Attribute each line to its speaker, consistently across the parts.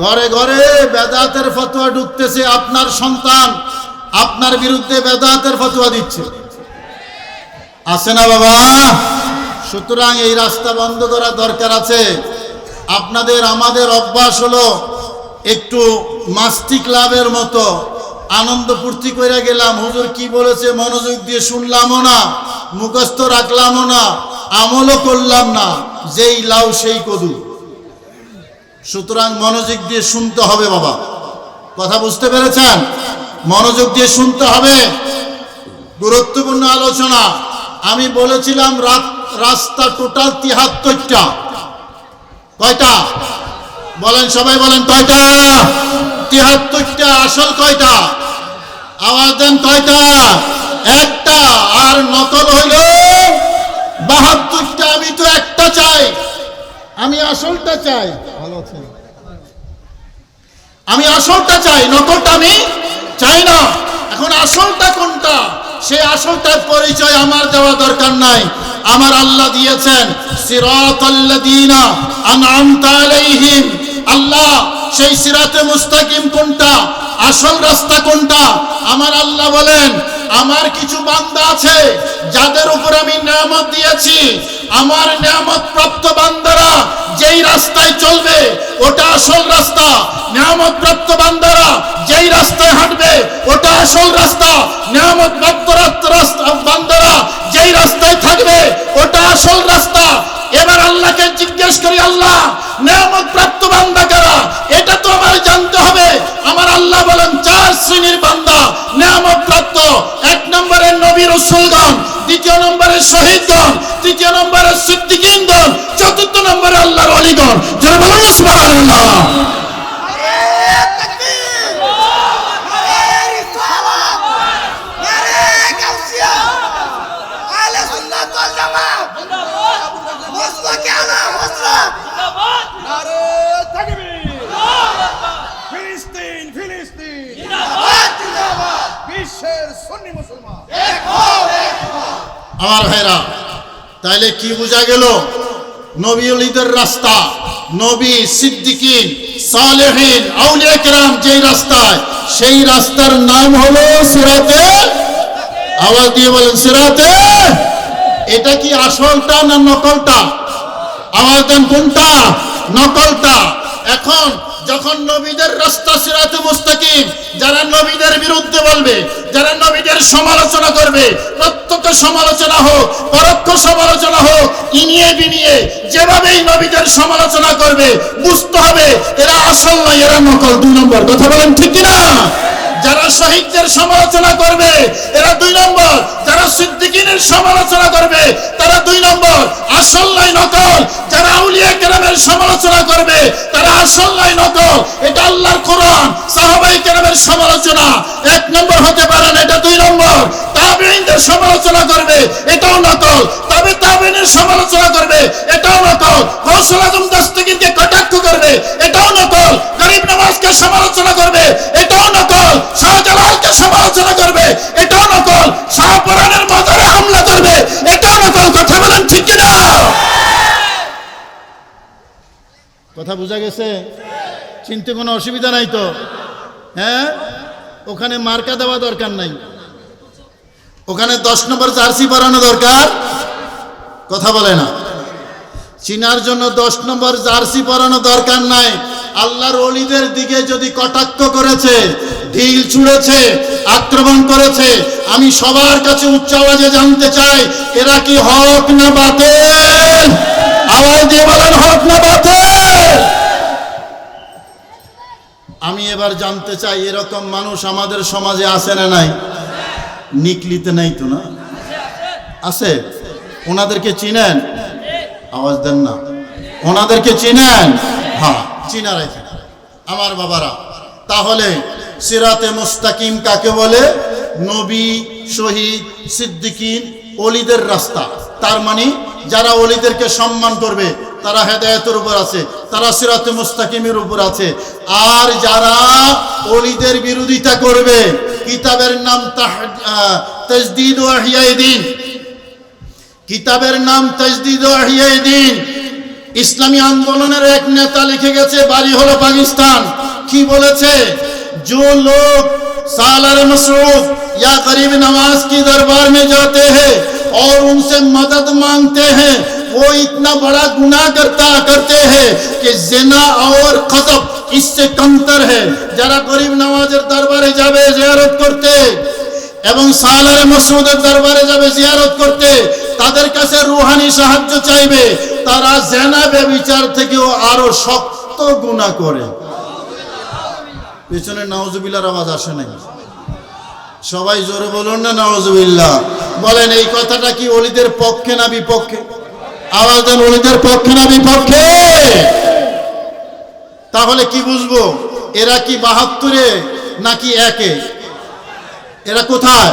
Speaker 1: ঘরে ঘরে বেদাতের ফতোয়া ঢুকতেছে আপনার সন্তান, আপনার বিরুদ্ধে বেদাতের ফতোয়া দিচ্ছে। আছে না বাবা? সুতরাং এই রাস্তা বন্ধ করা দরকার আছে। আপনাদের, আমাদের অভ্যাস হলো একটু মাস্তি ক্লাবের মতো আনন্দ ফুর্তি করে গেলাম। হুজুর কি বলেছে? মনোযোগ দিয়ে শুনলামও না, মুখস্থ রাখলামও না, আমলও করলাম না। যেই লাউ সেই কদু। সুতরাং মনোযোগ দিয়ে শুনতে হবে বাবা। কথা বুঝতে পেরেছেন? মনোযোগ দিয়ে শুনতে হবে। গুরুত্বপূর্ণ আলোচনা। আমি বলেছিলাম রাস্তা টোটাল তিহাত্তরটা। কয়টা? বলেন, সবাই বলেন, কয়টা? তিহাত্তরটা, আসল কয়টা? আওয়াজ দেন, কয়টা? একটা। আর নকল হইল বাহাত্তরটা। আমি তো একটা চাই। আমি আসলটা চাই। আমি আসলটা চাই, নকলটা আমি চাই না। এখন আসলটা কোনটা? সে আসলটার পরিচয় আমার দেওয়া দরকার নাই। আমার আল্লাহ দিয়েছেন সিরাতাল্লাযীনা আনআমতা আলাইহিম। আল্লাহ, সেই সিরাতে মুস্তাকিম কোনটা? আসল রাস্তা কোনটা? আমার আল্লাহ বলেন, আমার কিছু বান্দা আছে যাদের উপর আমি নিয়ামত দিয়েছি। আমার নিয়ামত প্রাপ্ত বান্দারা যেই রাস্তায় চলবে, ওটা আসল রাস্তা। নিয়ামত প্রাপ্ত বান্দারা যেই রাস্তায় হাঁটবে, ওটা আসল রাস্তা। নিয়ামত প্রাপ্ত রাস্তা বান্দারা যেই রাস্তায় থাকবে ওটা আসল রাস্তা এবার আল্লাহকে জিজ্ঞেস করি আল্লাহ নিয়ামত প্রাপ্ত বান্দা কারা এটা তো আমার জানতে হবে আমার আল্লাহ বলেন চার শ্রেণির বান্দা নিয়ামত প্রাপ্ত এক নম্বরের নবী রসুলগণ দ্বিতীয় নম্বরে শহীদগণ তৃতীয় নম্বরে সিদ্দিকিনগণ চতুর্থ নম্বরে আল্লাহর অলিগণ যারা বলেন, সুবহানাল্লাহ।
Speaker 2: বিশ্বের সুন্নি মুসলমান।
Speaker 1: আমার ভাইরা, তাইলে কি বোঝা গেল? নবী রাস্তা, নবী সিদ্দিকিন, সালেহিন, আউলিয়া কেরাম যেই রাস্তায়, সেই রাস্তার নাম হলো সিরাতে, আওয়াজ দিয়ে বলেন সিরাতে। এটা কি আসলটা না নকলটা? আওয়াজ দেন কোনটা? নকলটা। এখন যখন নবীদের রাস্তা সিরাতে মুস্তাকিম যারা নবীদের বিরুদ্ধে বলবে, যারা নবীদের সমালোচনা করবে, প্রত্যক্ষ সমালোচনা হোক, পরোক্ষ সমালোচনা হোক, ইনিয়ে বিনিয়ে যেভাবেই নবীদের সমালোচনা করবে, বুঝতে হবে এরা আসল নয়, এরা নকল। দুই নম্বর, কথা বলেন ঠিক কিনা? যারা শহীদদের সমালোচনা করবে, এরা দুই নম্বর। যারা সিদ্দিকিনের সমালোচনা করবে, তারা দুই নম্বর। আসল নয়, নকল। যারা আউলিয়া কেরামের সমালোচনা করবে, তারা আসল নয়, নকল। এটা আল্লাহর কোরআন। সাহাবাই সমালোচনা এক নম্বর হতে পারে না, এটা দুই নম্বর। তাবেঈনদের সমালোচনা করবে, এটাও নকল। তবে তাবেঈনের সমালোচনা করবে, এটাও নকল। গৌসুল আজম দস্তগীরকে কটাক্ষ করবে, এটাও নকল। গরিব নওয়াজকে সমালোচনা করবে, এটাও নকল। শাহজালালকে সমালোচনা করবে, এটাও নকল। শাহপুরানের মাজারে হামলা করবে, এটাও নকল। কথা বলেন ঠিক কিনা? কথা বোঝা গেছে? চিনতে কোনো অসুবিধা নাই তো? হ্যাঁ? ওখানে মার্কা দেওয়া দরকার নাই। ওখানে দশ নম্বর জার্সি পরানো দরকার। কথা বলে না। চিনার জন্য দশ নম্বর জার্সি পরানো দরকার নাই। আল্লাহর অলিদের দিকে যদি কটাক্ষ করেছে, ঢিল ছুঁড়েছে, আক্রমণ করেছে, আমি সবার কাছে উচ্চ আওয়াজে জানতে চাই, এরা কি হক না বাতিল? আওয়াজ দিয়ে বলেন, হক না বাতিল আমি এবার জানতে চাই, এরকম মানুষ আমাদের সমাজে আছে না নাই? নিকলিতে নাই তো না? আছে? ওনাদেরকে চিনেন? আওয়াজ দেন না। ওনাদেরকে চিনেন? হ্যাঁ চিনা রেখে আমার বাবারা, তাহলে সিরাতে মুস্তাকিম কাকে বলে? নবী, শহীদ, সিদ্দিকিন অলিদের রাস্তা। তার মানে যারা অলিদেরকে সম্মান করবে তারা হেদায়তের উপর আছে তারা সিরাতে মুস্তাকিমের উপর আছে আর যারা অলিদের বিরোধিতা করবে কিতাবের নাম তাজদিদ ওয়াহিয়াই দিন কিতাবের নাম তাজদিদ ওয়াহিয়াই দিন ইসলামী আন্দোলনের এক নেতা লিখে গেছে বাড়ি হলো পাকিস্তান কি বলেছে जो लोग सालार मसरूफ या गरीब नवाज की दरबार में जाते हैं और उनसे मदद मांगते हैं वो इतना बड़ा गुनाह करता करते हैं कि जिना और कजब इससे कमतर है যারা গরিব নওয়াজের দরবারে যাবে জিয়ারত করতে এবং সালারে মসুদের দরবারে যাবে জিয়ারত করতে তাদের কাছে রুহানি সাহায্য চাইবে তারা জেনা ব্যবিচার থেকেও আরো শক্ত গুনাহ করে পেছনে নওয়াজুবিল্লার আওয়াজ আসে নাই সবাই জোরে বলুন না নওয়াজুবিল্লাহ বলেন, এই কথাটা কি অলিদের পক্ষে না বিপক্ষে? আওয়াজ দেন, অলিদের পক্ষে না বিপক্ষে? তাহলে কি বুঝব? এরা কি বাহাত্তরে নাকি একে? এরা কোথায়?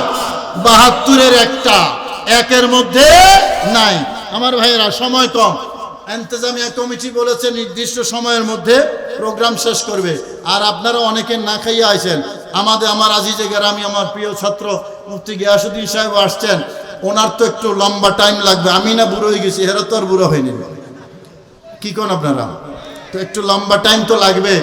Speaker 1: বাহাত্তরের একটা, একের মধ্যে নাই। আমার ভাইয়েরা, সময় কম। এন্তেজামিয়া কমিটি বলেছে, নির্দিষ্ট সময়ের মধ্যে প্রোগ্রাম শেষ করবে। আর আপনারা অনেকে না খাইয়ে আইছেন। আমাদের আমার আজিজে গ্রামী, আমার প্রিয় ছাত্র মুফতি গিয়াসুদ্দিন সাহেব আসছেন। ওনার তো একটু লম্বা টাইম লাগবে। আমি না বুড়ো হয়ে গেছি হেরা তো আর বুড়ো হয়নি। কি কন আপনারা? তো একটু লম্বা টাইম তো লাগবে।